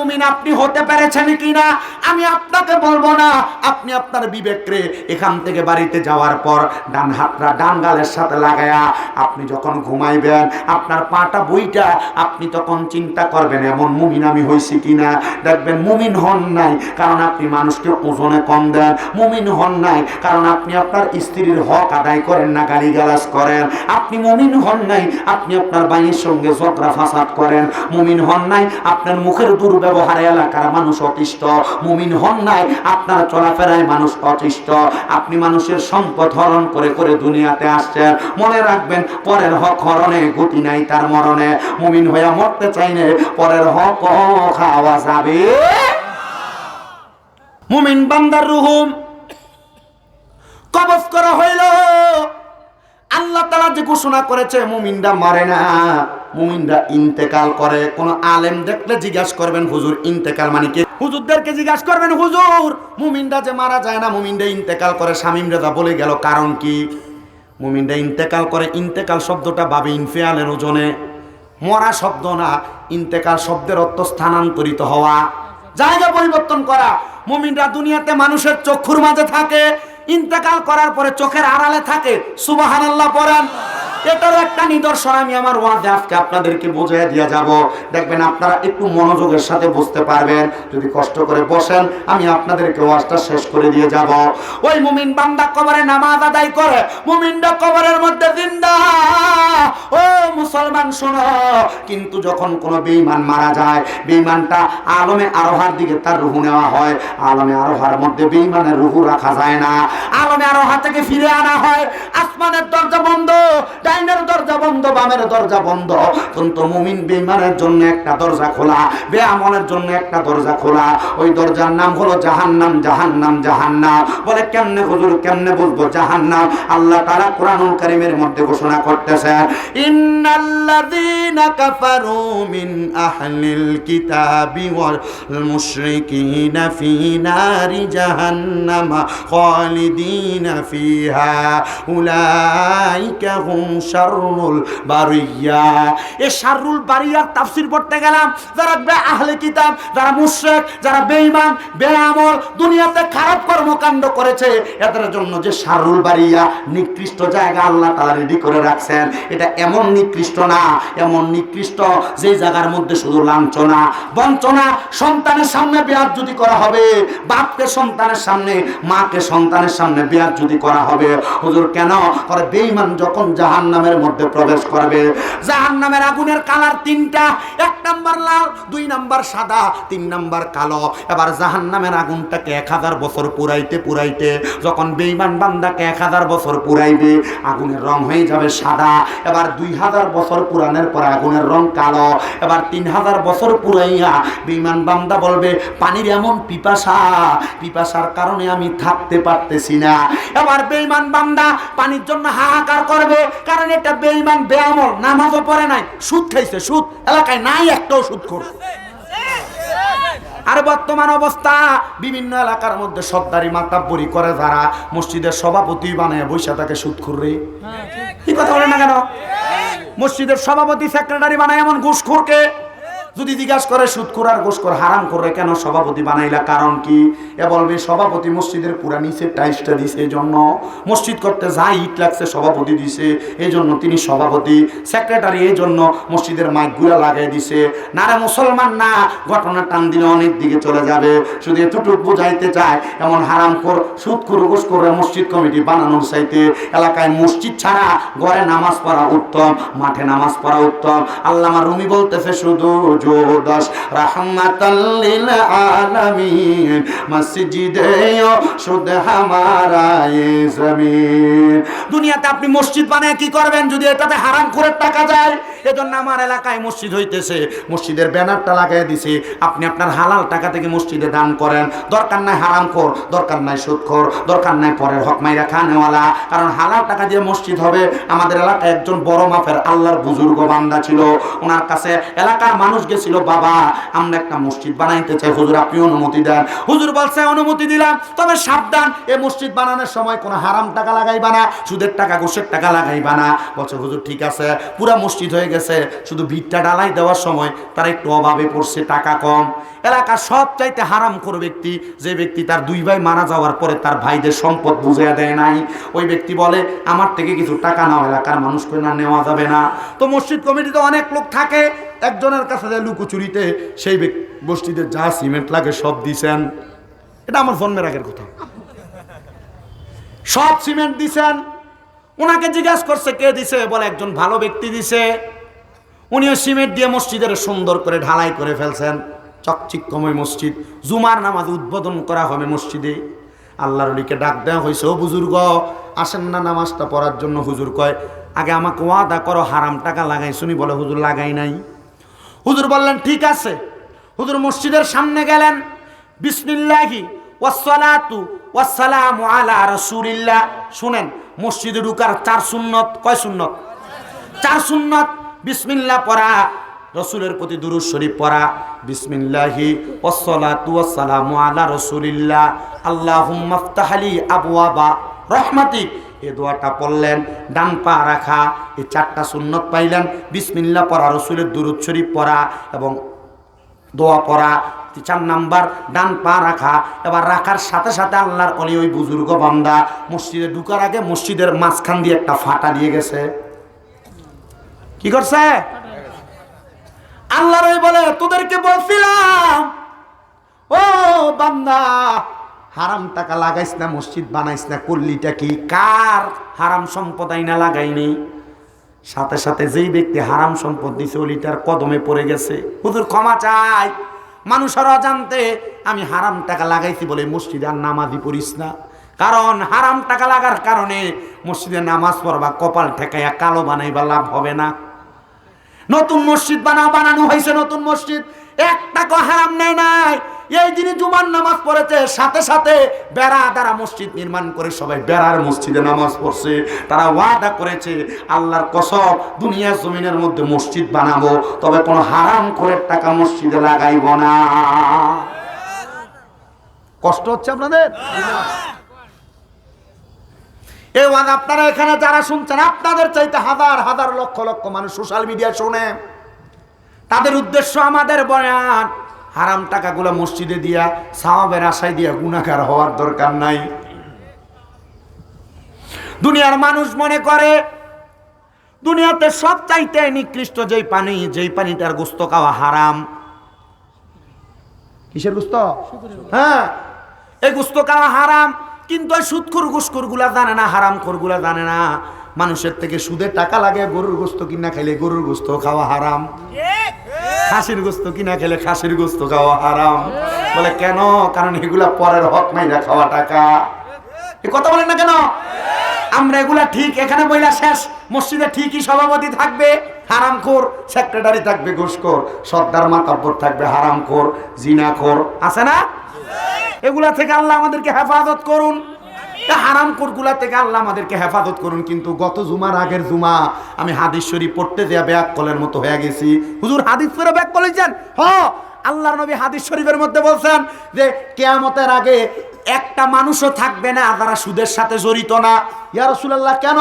মুমিন আপনি হতে পেরেছেন কিনা? আমি আপনাকে বলব না। আপনি আপনার বিবেকরে এখান থেকে বাড়িতে যাওয়ার পর ডান হাতটা ডান গালের সাথে লাগায়া আপনি যখন ঘুমাইবেন, আপনার পাটা বইটা, আপনি তখন চিন্তা করবেন, এমন মুমিন আমি হয়েছি কিনা? দেখবেন মুমিন হন নাই, কারণ আপনি মানুষকে ওজনে কম দেন। মুমিন হন নাই, কারণ আপনি আপনার স্ত্রীর হক আদায় করেন না, গালিগালাজ করেন। আপনি মুমিন হন নাই, আপনি আপনার বাইয়ের সঙ্গে ঝগড়া ফাসাদ করেন। মুমিন হন নাই, আপনার মুখের দুর্ব্যবহারে এলাকার মানুষ অতিষ্ঠ। মুমিন হন নাই, আপনার চলাফেরায় মানুষ অতিষ্ঠ। আপনি মানুষের সম্পদ হরণ করে করে দুনিয়াতে আসছেন। মনে রাখবেন, পরের হক হরণে গতি নাই তার মরণে। মুমিন হইয়া মরতে চাইলে পরের হক খাওয়া যাবে। মুমিন বান্দার রুহুম কবজ করা হইল। আল্লাহ তালা যে ঘোষণা করেছে, মুমিনরা মারে না। মুমিনরা ইন্তেকাল করে। কোন আলেম দেখলে জিজ্ঞাসা করবেন, হুজুর, ইন্তেকাল মানে কি? হুজুরদেরকে জিজ্ঞাসা করবেন, হুজুর, মুমিনরা যে মারা যায় না, মুমিনরা ইন্তেকাল করে? স্বামীম রেজা বলে গেল, কারণ কি? মুমিনরা ইন্তেকাল করে, ইন্তেকাল শব্দটা ভাবে ইনফিয়ালের ওজনে। মরা শব্দ না, ইন্তেকাল শব্দের অর্থ স্থানান্তরিত হওয়া। জায়গা পরিবর্তন করা। মুমিনরা দুনিয়াতে মানুষের চক্ষুর মাঝে থাকে, ইন্তেকাল করার পরে চোখের আড়ালে থাকে। সুবাহান আল্লাহ এটারও একটা নিদর্শন আমি আমার ওয়াদে আজকে আপনাদেরকে বুঝিয়ে দিয়ে যাব। দেখবেন আপনারা একটু মনোযোগের সাথে বুঝতে পারবেন। যদি কষ্ট করে বসেন, আমি আপনাদেরকে ওয়াজটা শেষ করে দিয়ে যাব। ওই মুমিন বান্দা কবরে নামাজ আদায় করে মুমিনটা কবরের মধ্যে জিন্দা। ও মুসলমান, শোনো। কিন্তু যখন কোনো বেঈমান মারা যায়, বেঈমানটা আলমে আরোহার দিকে তার রুহু নেওয়া হয়। আলমে আরোহার মধ্যে বেঈমানের রুহু রাখা যায় না। আলমে আরোহা থেকে ফিরে আনা হয়। আসমানের দরজা বন্ধ। ডাইনের দরজা বন্ধ, বামের দরজা বন্ধ। কিন্তু মুমিন বেঈমানের জন্য একটা দরজা খোলা, বেআমলের জন্য একটা দরজা খোলা। ওই দরজার নাম হলো জাহান্নাম জাহান্নাম জাহান্নাম। বলে কেমনে হুজুর, কেমনে বুঝব জাহান্নাম? আল্লাহ তাআলা কোরআনুল কারীমের মধ্যে ঘোষণা করতেছেন ইন্নাল্লাযীনা কাফারু মিন আহলিল কিতাবি ওয়াল মুশরিকিনা ফি নারি জাহান্নামা খালিদিনা ফিহা। উলাইকা হুম এ বারিয়ার তাফসীর পড়তে গেলাম। যারা আহলে কিতাব, যারা যারা বেআমল, দুনিয়াতে খারাপ কর্মকাণ্ড করেছে, এদের জন্য যে বারিয়া নিকৃষ্ট জায়গা আল্লাহ তাআলা রেডি করে রাখছেন, এটা এমন নিকৃষ্ট না, এমন নিকৃষ্ট যে জায়গার মধ্যে শুধু লাঞ্ছনা, বঞ্চনা, সন্তানের সামনে বেয়ার যদি করা হবে, বাপকে সন্তানের সামনে, মাকে সন্তানের সামনে বেয়ার যদি করা হবে। হুজুর, কেন? করে যখন জাহান্নামের মধ্যে প্রবেশ করবে। জাহান্নামের আগুনের কালার তিনটা, এক নাম্বার লাল, দুই নাম্বার সাদা, তিন নাম্বার কালো। এবার জাহান্নামের আগুনটাকে এক হাজার বছর পুরাইতে পুরাইতে যখন বেঈমান বান্দাকে এক হাজার বছর পুরাইবে, আগুনের রং হয়ে যাবে সাদা। এবার দুই হাজার বছর পুরানের পর আগুনের রং কালো। এবার তিন হাজার বছর পুরাইয়া বেঈমান বান্দা বলবে, পানির এমন পিপাসা, পিপাসার কারণে আমি থাকতে পারতেছি না। এবার বেইমান বান্দা পানির জন্য হাহাকার করবে, কারণ এটা বেঈমান বেআমল নামাজও পড়ে নাই সুদ খাইছে সুদ। এলাকায় নাই একটাও সুদ করছে আর বর্তমান অবস্থা বিভিন্ন এলাকার মধ্যে সর্দারি মাতাব্বরি করে যারা মসজিদের সভাপতি বানায় বৈশা তাকে সুদ খুররে কি কথা বলে না কেন? মসজিদের সভাপতি সেক্রেটারি বানায় এমন ঘুষখোরকে যদি জিজ্ঞাসা করে আর ঘুষখোর হারাম করে কেন সভাপতি বানাইলা? কারণ কি? এ বলবে, সভাপতি মসজিদের পুরা নিচে টাইসটা দিছে এই জন্য মসজিদ করতে যা ইট লাগছে সভাপতি দিছে এই জন্য তিনি সভাপতি। সেক্রেটারি এই জন্য মসজিদের মাইকগুলা লাগাই দিছে। না রে মুসলমান, না, ঘটনা টান দিলে অনেক দিকে চলে যাবে। শুধু এতটুকু বুঝাইতে চায় এমন হারাম কর, সুদ করে ঘুষ করে মসজিদ কমিটি বানানোর চাইতে। এলাকায় মসজিদ ছাড়া ঘরে নামাজ পড়া উত্তম, মাঠে নামাজ পড়া উত্তম। আল্লামা রুমি বলতেছে শুধু জোদস রহমাতাল্লিল আলামিন, মসজিদে শুদ হামারা এ জমিন। দুনিয়াতে আপনি মসজিদ বানায় কি করবেন? যদি এটাতে হারাম করে টাকা যায়, এজন্য আমার এলাকায় মসজিদ হইতেছে। মসজিদের ব্যানারটা লাগাই দিছে। আপনি আপনার হালাল টাকা থেকে মসজিদে দান করেন। দরকার নাই হারাম কর দরকার নাই সুদ খোর, দরকার নাই পরের হক মাইরা খানেওয়ালা। কারণ হালাল টাকা দিয়ে মসজিদ হবে, আমাদের এলাকায় একজন বড় মাপের আল্লাহর বুজুর্গ বান্দা ছিল। ওনার কাছে এলাকার মানুষ গেছিল বাবা, আমরা একটা মসজিদ বানাইতে চাই। হুজুর, আপনি অনুমতি দেন। হুজুর বলছে অনুমতি দিলাম। তবে সাবধান এই মসজিদ বানানোর সময় কোনো হারাম টাকা লাগাইবা না, সুদের টাকা ঘুষের টাকা লাগাইবা না। বলছে, হুজুর, ঠিক আছে, পুরা মসজিদ হয়ে গেছে, শুধু ভিটটা ডালাই দেওয়ার সময় তারা একটু অভাবে পড়ছে, টাকা কম। এলাকার সব চাইতে হারাম করে ব্যক্তি, যে ব্যক্তি তার দুই ভাই মারা যাওয়ার পরে তার ভাইদের সম্পদ বুঝিয়ে দেয় নাই। ওই ব্যক্তি বলে, আমার থেকে কিছু টাকা নাও, এলাকার মানুষকে না নেওয়া যাবে না। তো মসজিদ কমিটিতে অনেক লোক থাকে একজনের কাছে যায় লুকোচুরিতে সেই মসজিদের যা সিমেন্ট লাগে সব দিছেন। এটা আমার জন্মের আগের কথা। সব সিমেন্ট দিছেন। ওনাকে জিজ্ঞাসা করছে, কে দিছে? বলে, একজন ভালো ব্যক্তি দিছে। উনিও সিমেন্ট দিয়ে মসজিদের সুন্দর করে ঢালাই করে ফেলছেন। চকচিক্কময় মসজিদ। জুমার নামাজ উদ্বোধন করা হবে মসজিদে। আল্লাহর অলিকে ডাক দেওয়া হয়েছে, ও বুজুর্গ, আসেন না নামাজটা পড়ার জন্য হুজুর কয়, আগে আমাকে ওয়াদা করো হারাম টাকা লাগাই শুনি বলে, হুজুর, লাগাই নাই। হুজুর বললেন, ঠিক আছে। হুজুর মসজিদের সামনে গেলেন। বিসমিল্লাহি ওয়াসসালাতু ওয়াসসালামু আলা রাসূলিল্লাহ। শুনেন, মসজিদে ঢুকার চার সুন্নত, কয় সুন্নত? চার সুন্নত, বিসমিল্লাহ পড়া, রসুলের প্রতি দুরুদ শরীফ পড়া, বিসমিল্লাহি ওয়াসসালাতু ওয়াসসালামু আলা রাসূলিল্লাহ। আল্লাহুম্মা ফতাহলি আবওয়াবা, রহমাতিক। এ দোয়াটা পড়লেন, ডান পা রাখা এই চারটা সুন্নত পাইলেন, বিসমিল্লাহ পড়া, রসুলের দুরুদ শরীফ পড়া এবং দোয়া পড়া চার নাম্বার, ডান পা রাখা, এবার রাখার সাথে সাথে আল্লাহর অলি ওই বুজুর্গ বান্দা মসজিদে ঢুকার আগে মসজিদের মাঝখান দিয়ে একটা ফাটা দিয়ে গেছে। কি করছে? আল্লাহর ওই বলে, তোদেরকে বলছিলাম, ও বান্দা হারাম টাকা লাগাইস না, মসজিদ বানাইস না করলিটা কি? কার হারাম সম্পদ আইনা লাগাইনি সাথে সাথে যেই ব্যক্তি হারাম সম্পদ দিছে ওলিটার কদমে পড়ে গেছে। হুজুর, ক্ষমা চাই। মানুষের অজান্তে আমি হারাম টাকা লাগাইছি বলে মসজিদে আর নামাজি পড়িস না। কারণ হারাম টাকা লাগার কারণে মসজিদে নামাজ পড়বা, কপাল ঠেকাইয়া কালো বানাইবা লাভ হবে না। নতুন মসজিদ বানাও, বানানো হয়েছে নতুন মসজিদ। একটা কো হারাম নেই নাই। এই যিনি জুমার নামাজ পড়েছে, সাথে সাথে বেড়া দ্বারা মসজিদ নির্মাণ করে সবাই বেড়ার মসজিদে নামাজ পড়ছে। তারা ওয়াদা করেছে, আল্লাহর কসব দুনিয়া জমিনের মধ্যে মসজিদ বানাবো, তবে কোনো হারাম করে টাকা মসজিদে লাগাইব না। কষ্ট হচ্ছে আপনাদের? এই ওয়াজ আপনারা এখানে যারা শুনছেন, আপনাদের চাইতে হাজার হাজার লক্ষ লক্ষ মানুষ সোশ্যাল মিডিয়া শুনে। তাদের উদ্দেশ্য আমাদের বয়ান হারাম টাকাগুলো মসজিদে দিয়া সাহাবের আশায় দিয়া গুণাকার হওয়ার দরকার নাই। দুনিয়ার মানুষ মনে করে, দুনিয়াতে সব চাইতে নিকৃষ্ট যেই পানি, যেই পানিটার গোস্ত খাওয়া হারাম। কিসের গোস্ত? হ্যাঁ এই গুস্ত খাওয়া হারাম, কিন্তু ওই সুদখোর ঘুষখোরগুলা জানে না, হারামগুলা জানে না। মানুষের থেকে সুদের টাকা লাগে, গরুর গোস্ত কিনা খাইলে গরুর গোস্ত খাওয়া হারাম। খাসির গোস্ত কিনা খেলে খাসির গোস্ত খাওয়া হারাম। বলে, কেন? কারণ এগুলা পরের হক নাই না খাওয়া টাকা। এ কথা বলেন না কেন? আমরা এগুলা ঠিক, এখানে বইলা শেষ। মসজিদে ঠিকই সভাপতি থাকবে হারামখোর সেক্রেটারি থাকবে ঘুষখোর সর্দার মাতাব্বর থাকবে হারামখোর জিনাখোর আছে না? এগুলা থেকে আল্লাহ আমাদেরকে হেফাজত করুন। হারাম কোরগুলা থেকে আল্লাহ আমাদেরকে হেফাজত করুন, কিন্তু গত জুমার আগের জুমা আমি হাদিস শরীফ পড়তে যে ব্যাগ কলের মতো হয়ে গেছি। হুজুর, হাদিস পরে ব্যাগ কলেছেন হ, আল্লাহর নবী হাদিস শরীফের মধ্যে বলছেন যে, কেয়ামতের আগে একটা মানুষও থাকবে না যারা সুদের সাথে জড়িত না। ইয়া রাসূলুল্লাহ, কেন?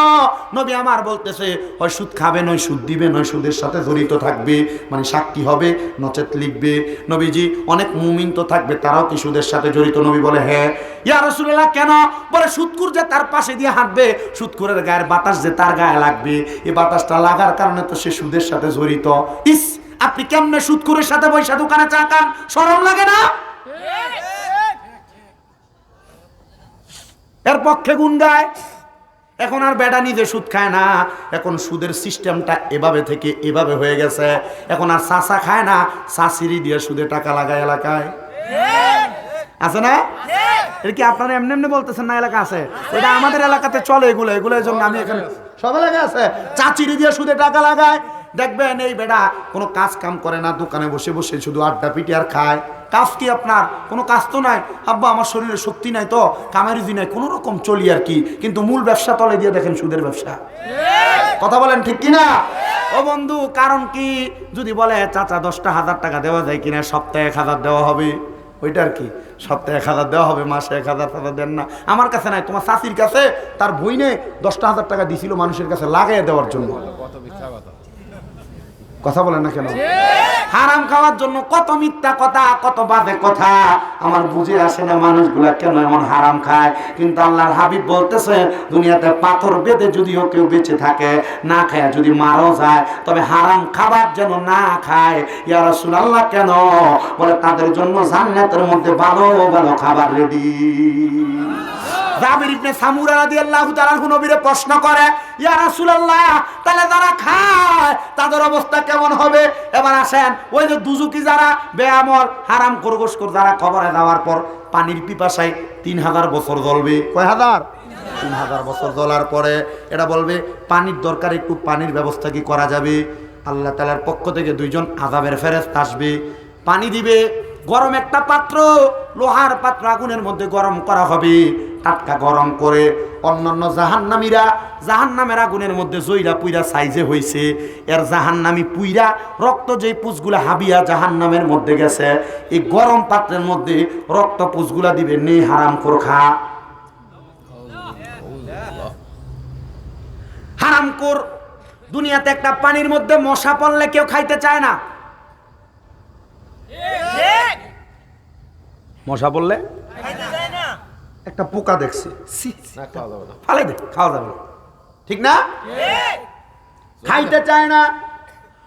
নবী আমার বলতেছে, হয় সুদ খাবে, নয় সুদ দিবে, নয় সুদের সাথে জড়িত থাকবে মানে সাক্ষী হবে, নচেত লিখবে। নবীজি, অনেক মুমিন তো থাকবে, তারাও কি সুদের সাথে জড়িত? নবী বলে হ্যাঁ। ইয়া রাসূলুল্লাহ, কেন? বলে সুদকুর যে তার পাশে দিয়ে হাঁটবে সুদকুরের গায়ের বাতাস যে তার গায়ে লাগবে এই বাতাসটা লাগার কারণে তো সে সুদের সাথে জড়িত। ইস, আপনি কেমনে সুদকুরের সাথে বৈশা দোকানে চা খান? শরম লাগে না? এর পক্ষে গুণ গায়। এখন আর বেটা নিজে সুদ খায় না। এখন সুদের সিস্টেমটা এভাবে থেকে এভাবে হয়ে গেছে। এখন আর চাষা খায় না চাষিরি দিয়ে সুদে টাকা লাগায় এলাকায়। আছে না? এটা কি আপনারা এমনি এমনি বলতেছেন না এলাকা আছে? এটা আমাদের এলাকাতে চলে এগুলো এগুলো জন্য আমি এখানে সব এলাকায় আছে। চাচিরি দিয়ে সুদে টাকা লাগায়। দেখবেন এই বেটা কোনো কাজ কাম করে না, দোকানে বসে বসে শুধু আড্ডা পিটি আর খায়। কাজ কি আপনার? কোনো কাজ তো নাই? আব্বা, আমার শরীরে শক্তি নাই তো কামারিজি নাই। কোনো রকম চলি আর কি। কিন্তু মূল ব্যবসা তলে দিয়ে দেখেন সুদের ব্যবসা। কথা বলেন ঠিক কিনা? ও বন্ধু, কারণ কি? যদি বলে, চাচা, দশটা হাজার টাকা দেওয়া যায় কিনা? সপ্তাহে এক হাজার দেওয়া হবে। ওইটা আর কি। সপ্তাহে এক হাজার দেওয়া হবে, মাসে এক হাজার টাকা দেন না। আমার কাছে নাই, তোমার চাষির কাছে, তার বইনে দশটা হাজার টাকা দিছিল মানুষের কাছে লাগাই দেওয়ার জন্য। কথা বলেন না কেন? হারাম খাওয়ার জন্য কত মিথ্যা কথা, কত বাজে কথা। আমার বুঝে আসে না মানুষগুলা কেন এমন হারাম খায়। কিন্তু আল্লাহর হাবিব বলতেছে, দুনিয়াতে পাথর বেঁধে যদিও কেউ বেঁচে থাকে, না খায়, যদি মারাও যায়, তবে হারাম খাবার যেন না খায়। ইয়া রাসূলুল্লাহ, কেন? বলে, তাদের জন্য জান্নাতের মধ্যে ভালো ভালো খাবার রেডি জাবির ইবনে সামুরা রাদিয়াল্লাহু তাআলা নবীরে প্রশ্ন করে ইয়া রাসূলুল্লাহ তাহলে যারা খায় তাদের অবস্থা কেমন হবে? এবার আসেন ওই যে দুজুকি যারা বেআমল হারাম খরগোশ করে যারা কবরে যাওয়ার পর পানির পিপাসায় তিন হাজার বছর জ্বলবে। কয় হাজার? তিন হাজার বছর জ্বলার পরে এটা বলবে পানির দরকার একটু পানির ব্যবস্থা কি করা যাবে? আল্লাহ তালার পক্ষ থেকে দুইজন আজাবের ফেরেস্ত আসবে পানি দিবে গরম একটা পাত্র লোহার পাত্র আগুনের মধ্যে গরম করা হবে। টাটকা গরম করে অন্যান্য জাহান্নামীরা জাহান্নামের আগুনের মধ্যে জৈরা পুইরা সাইজে হইছে। এর জাহান্নামী পুইরা রক্ত যেই পুষগুলা হাবিয়া জাহান্নামের মধ্যে গেছে এই গরম পাত্রের মধ্যে রক্ত পুষগুলা দিবে নেই হারাম কর খা। হারাম কর দুনিয়াতে একটা পানির মধ্যে মশা পড়লে কেউ খাইতে চায় না। মশা বললে একটা পোকা দেখছে। ছি, ফালে দে খাওয়া যাবে। ঠিক না? খাইতে চায় না।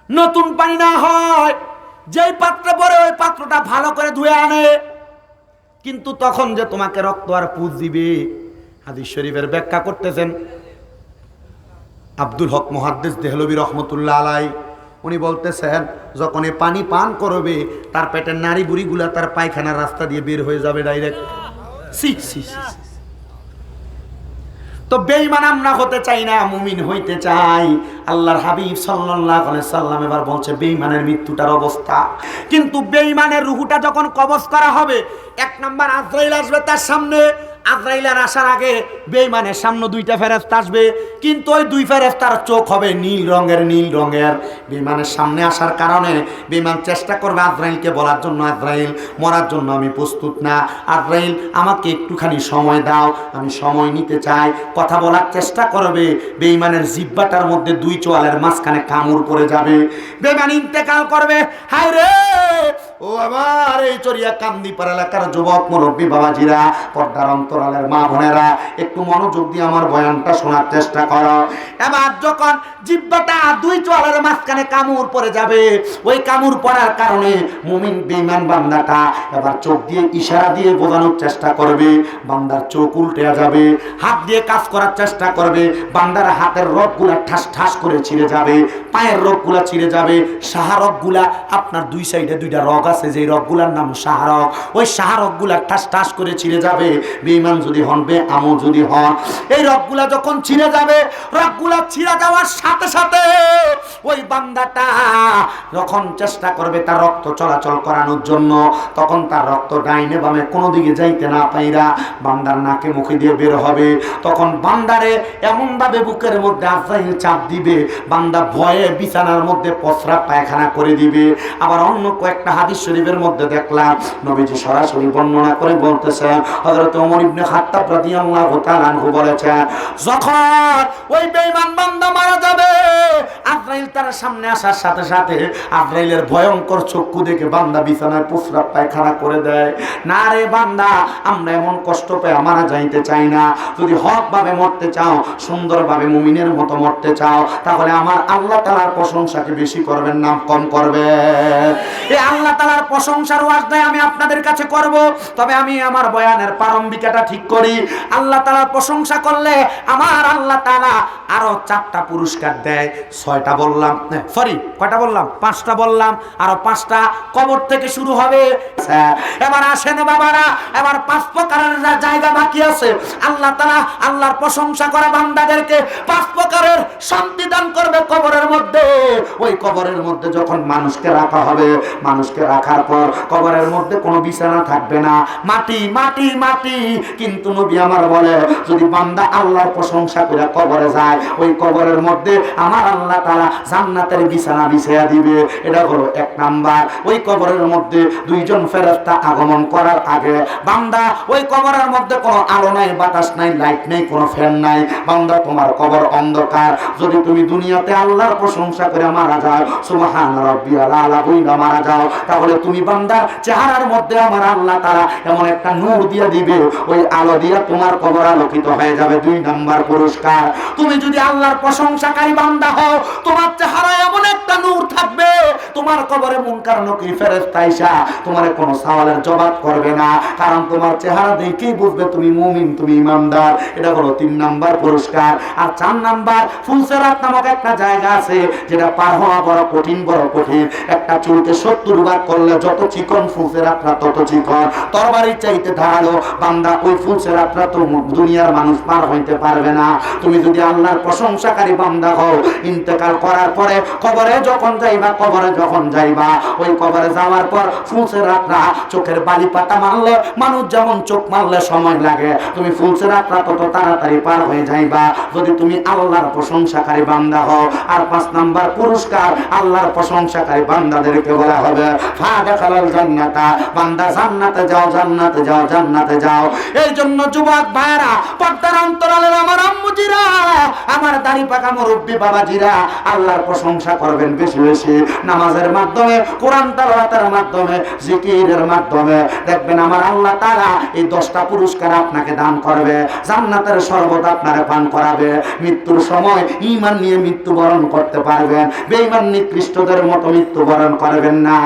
নতুন পানি না হয়। যেই পাত্রে পরে ওই পাত্রটা ভালো করে ধুয়ে আনে। কিন্তু তখন যে তোমাকে রক্ত আর পুজ দিবে হাদিস শরীফের ব্যাখ্যা করতেছেন আব্দুল হক মহাদ্দেশ দেহলবী রহমতুল্লাহ আলাই। উনি বলতেছেন যখন এ পানি পান করবে তার পেটের নারী বুড়িগুলা তার পায়খানার রাস্তা দিয়ে বের হয়ে যাবে ডাইরেক্ট তো বেঈমান আমরা হতে চাই না, মুমিন হইতে চাই। আল্লাহর হাবিব সাল্লাল্লাহু আলাইহি সাল্লাম এবার বলছে, বেঈমানের মৃত্যুটার অবস্থা। কিন্তু বেঈমানের রুহুটা যখন কবজ করা হবে, এক নাম্বার আজরাইল আসবে তার সামনে। আজরাইলের আসার আগে বেইমানের সামনে দুইটা ফেরেশতা আসবে, কিন্তু ওই দুই ফেরেশতার চোখ হবে নীল রঙের নীল রঙের। বেঈমানের সামনে আসার কারণে বেঈমান চেষ্টা করবে আজরাইলকে বলার জন্য, আজরাইল, মরার জন্য আমি প্রস্তুত না। আজরাইল, আমাকে একটুখানি সময় দাও, আমি সময় নিতে চাই। কথা বলার চেষ্টা করবে বেঈমানের জিব্বাটার মধ্যে দুই চোয়ালের মাঝখানে কামড় পড়ে যাবে। বেঈমান ইন্তেকাল করবে হায় রে ও আমার এই চরিয়া কান্দিপার এলাকার যুবক, মুরব্বী, বাবাজিরা, পর্দার অন্তরালের মা বোনেরা, একটু মনোযোগ দিয়ে আমার বয়ানটা শোনার চেষ্টা করো। এবার যখন জিব্বাটা দুই চোয়ালের মাঝখানে কামড় পড়ে যাবে, ওই কামড় পড়ার কারণে মুমিন বেঈমান বান্দাটা এবার চোখ দিয়ে ইশারা দিয়ে বোঝানোর চেষ্টা করবে, বান্দার চোখ উল্টে যাবে, হাত দিয়ে কাজ করার চেষ্টা করবে, বান্দার হাতের রগগুলা ঠাস ঠাস করে ছিঁড়ে যাবে, পায়ের রগগুলা ছিঁড়ে যাবে, সাহা সাহারকগুলা আপনার দুই সাইডে দুইটা রগ আছে যে রগগুলার নাম সাহারক ওই সাহারকগুলা ঠাস ঠাস করে ছিঁড়ে যাবে। বেঈমান যদি হন বে আমও যদি হন। এই রগগুলা যখন ছিঁড়ে যাবে, রগগুলা ছিঁড়ে যাওয়ার সাথে সাথে ওই বান্দাটা যখন চেষ্টা করবে তার রক্ত চলাচল করানোর জন্য, তখন তার রক্ত ডাইনে বামে কোনো দিকে যাইতে না পাইরা বান্দার নাকে মুখে দিয়ে বের হবে। তখন বান্দারে এমন ভাবে বুকের মধ্যে আফরাইল চাপ দিবে, বান্দা ভয়ে বিছানার মধ্যে পসরা পায়খানা করে দিবে। আবার অন্য কয়েকটা হাদিস শরীফের মধ্যে দেখলাম নবীজি সরাসরি বর্ণনা করে বলতেছেন, হযরত ওমর ইবনে খাত্তাব রাদিয়াল্লাহু তাআলা আনহু বলেছেন, যখন ওই বেঈমান বান্দা মারা যাবে, আজরাইল তার সামনে আসার সাথে সাথে আজরাইলের ভয়ঙ্কর চক্ষু দেখে বান্দা বিছানায় প্রস্রাব পায়খানা করে দেয়। না রে বান্দা, আমরা এমন কষ্ট পেয়ে মারা যাইতে চাই না। যদি হক ভাবে মরতে চাও, সুন্দরভাবে মুমিনের মতো মরতে চাও, তাহলে আমার আল্লাহ তালার প্রশংসাকে বেশি করবেন নাম কম করবে এই আল্লাহ তালার প্রশংসার ওয়াজটাই আমি আপনাদের কাছে করব। তবে আমি আমার বয়ানের প্রারম্ভিকাটা ঠিক করি। আল্লাহ তালার প্রশংসা করলে আমার আল্লাহ তালা আরও চারটা পুরস্কার দেয়। ছয়টা বললাম সরি কয়টা বললাম? পাঁচটা বললাম। আরও পাঁচটা কবর থেকে শুরু হবে। এবার আসেন বাবারা, এবার পাঁচ প্রকারের যা জায়গা বাকি আছে, আল্লাহ তালা আল্লাহর প্রশংসা করে বান্দাদেরকে পাঁচ প্রকারের শান্তি দান করবে কবরের মধ্যে। ওই কবরের মধ্যে যখন মানুষকে রাখা হবে, মানুষকে রাখার পর কবরের মধ্যে কোনো বিছানা থাকবে না। মাটি মাটি মাটি। কিন্তু নবী আমার বলে, যদি বান্দা আল্লাহর প্রশংসা করে কবরে যায়, ওই কবরের মধ্যে আমার আল্লাহ তারা জান্নাতের বিছানা বিছাইয়া দিবে। এটা হলো এক নাম্বার। ওই কবরের মধ্যে দুইজন ফেরস্তা আগমন করার আগে বান্দা, ওই কবরের মধ্যে কোনো আলো নাই, বাতাস নাই, লাইট নেই, কোনো ফ্যান নাই। বান্দা, তোমার কবর অন্ধকার। যদি তুমি দুনিয়াতে আল্লাহর প্রশংসা করে মারা যাও। রাব্বিয়াল আলা মারা যাও। তাহলে তুমি বান্দার চেহারার মধ্যে আমার আল্লাহ তারা এমন একটা নূর দিয়ে দিবে। ওই আলো দিয়ে তোমার কবর আলোকিত হয়ে যাবে। দুই নাম্বার পুরস্কার। তুমি যদি আল্লাহর প্রশংসাকারী বান্দা হও, তোমার এমন একটা নূর থাকবে। তোমার কবরে মুনকার তোমার কোনো সওয়ালের জবাব করবে না। কারণ তোমার চেহারা দেখেই বুঝবে তুমি মুমিন, তুমি ইমানদার। এটা হলো তিন নাম্বার পুরস্কার। আর চার নাম্বার ফুলসেরাত নামক একটা জায়গা আছে, যেটা পার হওয়া বড় কঠিন বড় কঠিন। একটা চুলকে সত্তর বার করলে যত চিকন ফুলসেরাতরা তত চিকন। তরবারির চাইতে ধারালো বান্দা ওই ফুলসেরাতরা তো দুনিয়ার মানুষ পার হইতে পারবে না। তুমি যদি আল্লাহর প্রশংসাকারী বান্দা হও, ইন্তেকাল করার পরে কবরে যখন যাইবা, কবরে যখন যাইবা, ওই কবরে যাওয়ার পর ফুলসের রাতরা চোখের বালি পাতা মারলে, মানুষ যেমন চোখ মারলে সময় লাগে। তুমি ফুলসের রাতরা তত তাড়াতাড়ি পার হয়ে যাইবা। যদি তুমি আল্লাহর প্রশংসাকারী বান্দা হও, আর পাঁচ নাম্বার পুরস্কার, আল্লাহর প্রশংসাকারী বান্দাদেরকে বলা হবে। ফা দেখালাল জান্নাতা, বান্দা জান্নাতে যাও জান্নাতে যাও জান্নাতে যাও। এই জন্য যুবক ভাইরা পর্দার আমার আম্মুজিরা, আমার দাড়ি পাকা বাবাজিরা, আল্লাহর প্রশংসা করবেন বেশি বেশি। নামাজের মাধ্যমে, কোরআন তালাতের মাধ্যমে, জিকিরের মাধ্যমে। দেখবেন আমার আল্লাহ তারা এই দশটা পুরস্কার আপনাকে দান করবে। জান্নাতের শরবত আপনারে পান করাবে। মৃত্যুর সময় ইমান নিয়ে মৃত্যুবরণ করতে পারবেন। বেঈমান নিকৃষ্টদের মতো মৃত্যুবরণ করবেন না।